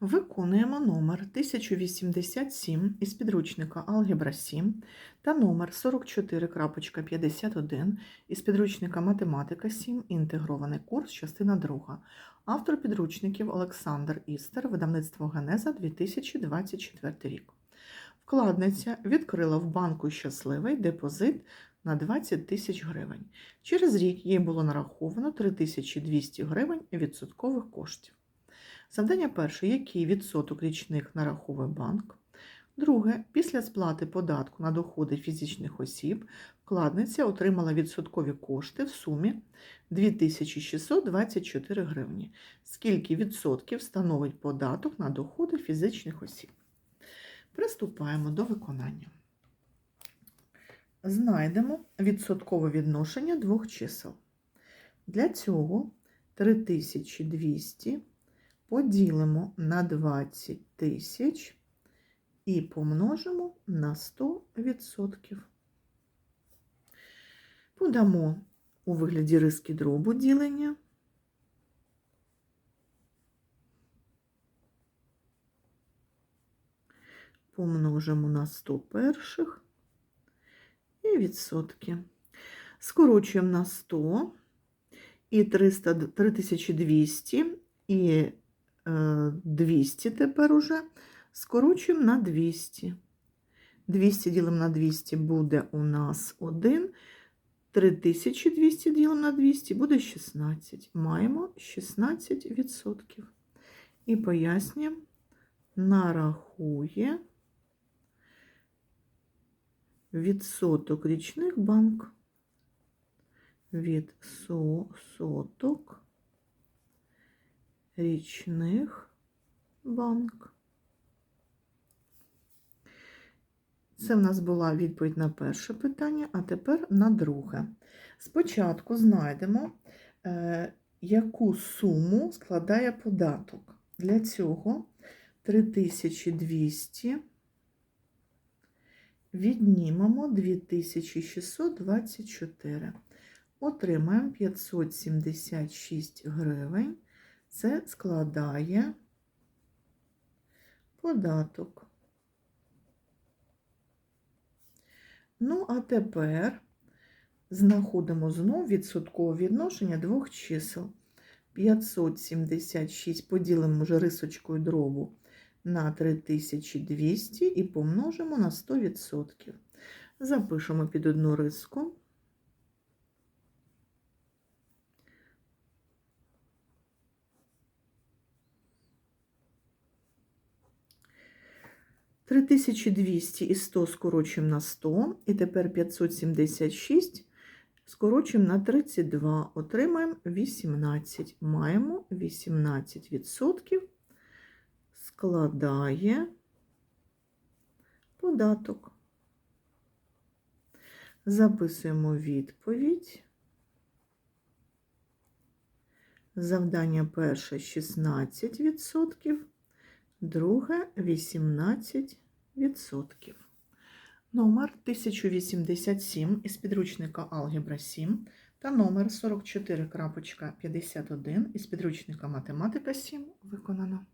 Виконуємо номер 1087 із підручника Алгебра 7 та номер 44.51 із підручника Математика 7. Інтегрований курс, частина 2. Автор підручників Олександр Істер, видавництво Генеза 2024 рік. Вкладниця відкрила в банку щасливий депозит на 20 тисяч гривень. Через рік їй було нараховано 3200 гривень відсоткових коштів. Завдання перше. Який відсоток річних нараховує банк? Друге. Після сплати податку на доходи фізичних осіб вкладниця отримала відсоткові кошти в сумі 2624 гривні. Скільки відсотків становить податок на доходи фізичних осіб? Приступаємо до виконання. Знайдемо відсоткове відношення двох чисел. Для цього 3200 поділимо на 20 тисяч і помножимо на 100%. Подамо у вигляді риски дробу ділення. Помножимо на 100 перших і відсотки. Скорочуємо на 100 і 300, 3200 і 200 тепер уже скорочуємо на 200. 200 ділимо на 200 буде у нас 1. 3200 ділимо на 200 буде 16. Маємо 16%. І пояснюємо, нарахує відсоток річних банк. Відсоток річних банк. Це в нас була відповідь на перше питання, а тепер на друге. Спочатку знайдемо, е, яку суму складає податок. Для цього 3200 віднімемо 2624. Отримаємо 576 гривень. Це складає податок. Ну, а тепер знаходимо знову відсоткове відношення двох чисел. 576 поділимо вже рисочкою дробу на 3200 і помножимо на 100%. Запишемо під одну риску. Три тисячі двісті і 100 скорочуємо на 100, і тепер 576 скорочуємо на 32, отримаємо 18. Маємо 18% складає податок. Записуємо відповідь. Завдання перше 16%, друге 18%. Номер 1087 із підручника Алгебра 7 та номер 44.51 із підручника Математика 7 виконано.